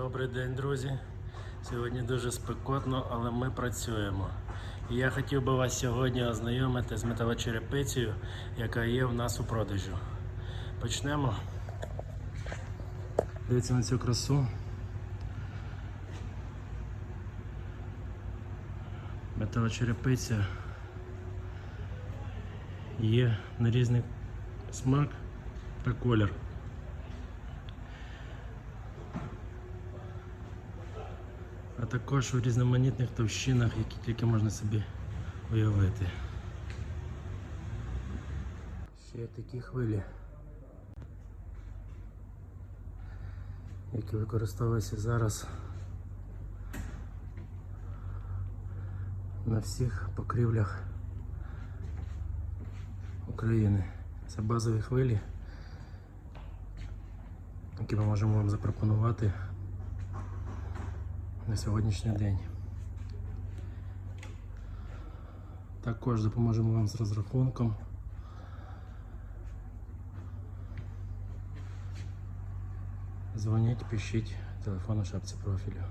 Добрий день, друзі. Сьогодні дуже спекотно, але ми працюємо. І я хотів би вас сьогодні ознайомити з металочерепицею, яка є в нас у продажу. Почнемо. Дивіться на цю красу. Металочерепиця є на різний смак та колір. А також у різноманітних товщинах, які тільки можна собі уявити. Ще такі хвилі, які використовуються зараз на всіх покрівлях України. Це базові хвилі, які ми можемо вам запропонувати на сьогоднішній день. Також допоможемо вам з розрахунком. Дзвоніть, пишіть телефон у шапці профілю.